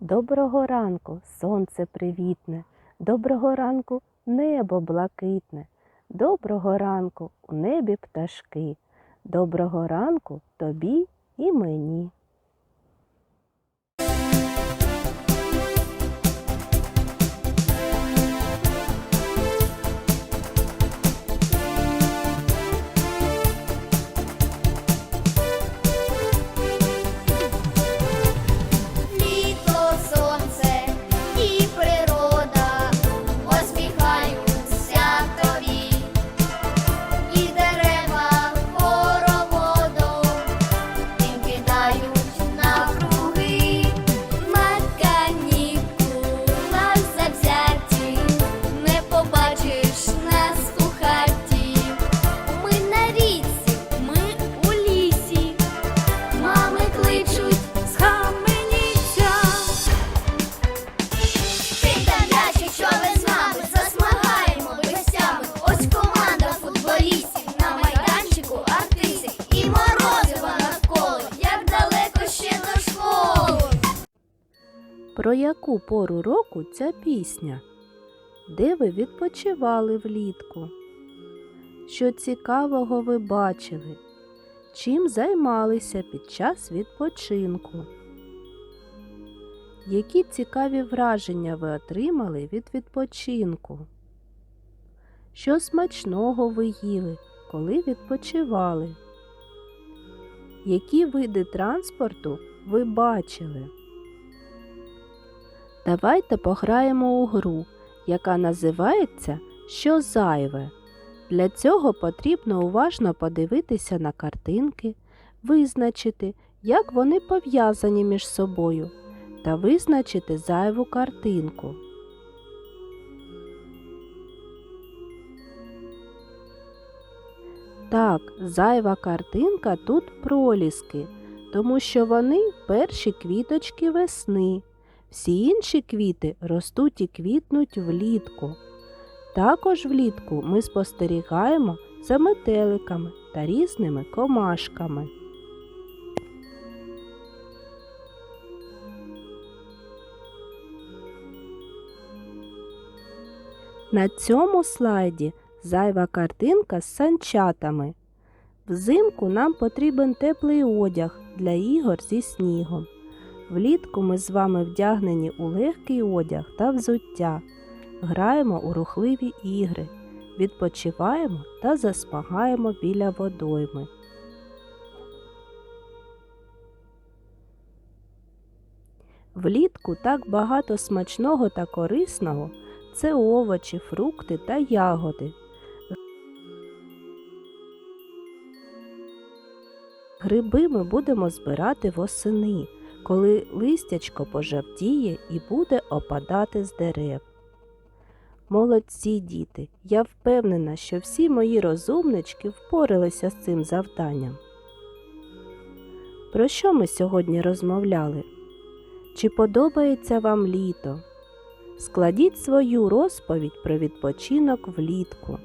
Доброго ранку, сонце привітне, доброго ранку, небо блакитне, доброго ранку у небі пташки, доброго ранку тобі і мені. Про яку пору року ця пісня? Де ви відпочивали влітку? Що цікавого ви бачили? Чим займалися під час відпочинку? Які цікаві враження ви отримали від відпочинку? Що смачного ви їли, коли відпочивали? Які види транспорту ви бачили? Давайте пограємо у гру, яка називається Що зайве. Для цього потрібно уважно подивитися на картинки, визначити, як вони пов'язані між собою, та визначити зайву картинку. Так, зайва картинка тут проліски, тому що вони перші квіточки весни. Всі інші квіти ростуть і квітнуть влітку. Також влітку ми спостерігаємо за метеликами та різними комашками. На цьому слайді зайва картинка з санчатами. Взимку нам потрібен теплий одяг для ігор зі снігом. Влітку ми з вами вдягнені у легкий одяг та взуття, граємо у рухливі ігри, відпочиваємо та засмагаємо біля водойми. Влітку так багато смачного та корисного це овочі, фрукти та ягоди. Гриби ми будемо збирати восени, коли листячко пожавтіє і буде опадати з дерев. Молодці діти, я впевнена, що всі мої розумнички впоралися з цим завданням. Про що ми сьогодні розмовляли? Чи подобається вам літо? Складіть свою розповідь про відпочинок влітку.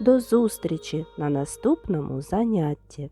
До зустрічі на наступному занятті.